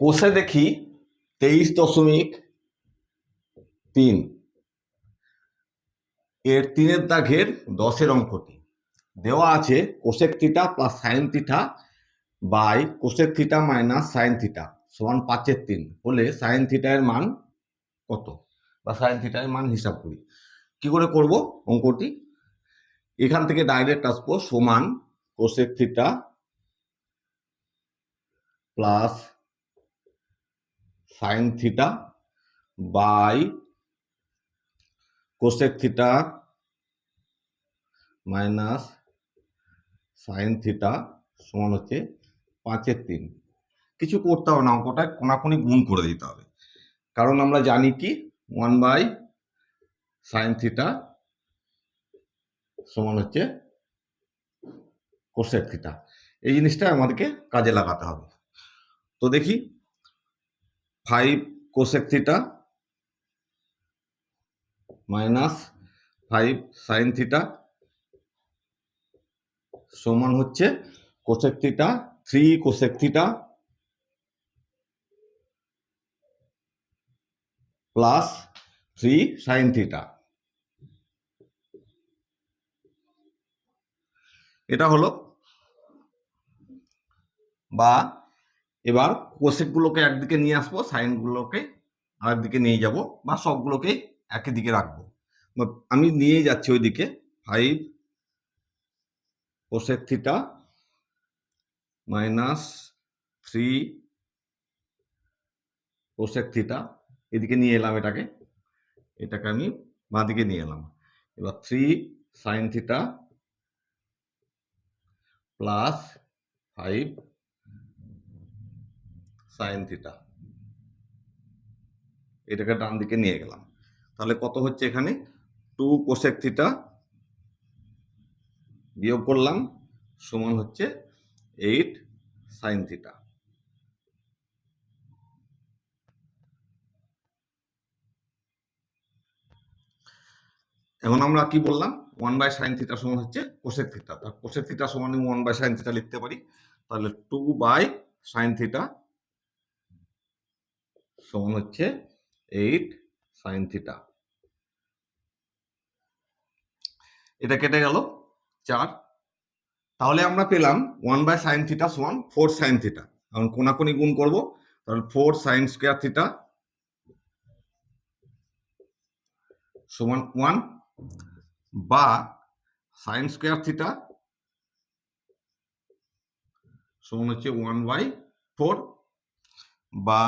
কোষে দেখি তেইশ দশমিক তিন। এর তিনের দাগের দশের অঙ্কটি দেওয়া আছে cosec theta plus sine theta by cosec theta minus sine theta সমান পাঁচের তিন। হলে সাইন থিটার মান কত? বা সাইন থিটার মান হিসাব করি। কি করে করব অঙ্কটি? এখান থেকে ডাইরেক্ট আসব সমান cosec theta plus sine theta by cosec theta minus sine theta সমান হচ্ছে পাঁচের তিন। কিছু করতে হবে না, অঙ্কটা কোনাকুনি গুণ করে দিতে হবে। কারণ আমরা জানি কি? ওয়ান বাই সাইন থিটা সমান হচ্ছে কোসেক থিটা এই জিনিসটা আমাদেরকে কাজে লাগাতে হবে। তো দেখি five cosec theta minus five sine theta সমান হচ্ছে cosec theta three cosec theta plus three sine theta. এটা হলো বা এবার কোসেকগুলোকে একদিকে নিয়ে আসব সাইনগুলোকে আরেকদিকে নিয়ে যাব বা সবগুলোকে একই দিকে রাখব। আমি নিয়ে যাচ্ছি ওইদিকে five cosec theta minus three cosec theta এদিকে নিয়ে এলাম এটাকে এটাকে আমি বাঁদিকে নিয়ে এলাম। এবার three sine theta plus five sine theta এটাকে ডান দিকে নিয়ে গেলাম। তাহলে কত হচ্ছে এখানে? টু কোসেক থিটা বিয়োগ করলাম, সমান হচ্ছে এইট সাইন থিটা এখন আমরা কি বললাম? ওয়ান বাই সাইন থিটা সমান হচ্ছে কোসেক থিটা তার কোসেক থিটা সমান ওয়ান বাই সাইন থিটা লিখতে পারি। তাহলে টু বাই সাইন থিটা সমান হচ্ছে এইট সাইন থিটা এটা কেটে গেল, চার। তাহলে আমরা পেলাম ওয়ান বাই সাইন থিটা সমান ফোর সাইন থিটা এখন কোনাকুনি গুণ করব, তাহলে ফোর সাইন স্কোয়ার থিটা সমান ওয়ান বা সাইন স্কোয়ার থিটা সমান হচ্ছে ওয়ান বাই ফোর বা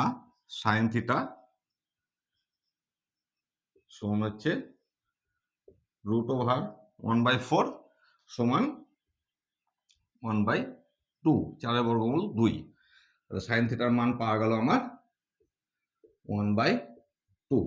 সাইন থিটা সমান হচ্ছে root over one by four সমান ওয়ান বাই টু চারের বর্গমূল দুই। সাইন থিটার মান পাওয়া গেল আমার ওয়ান বাই টু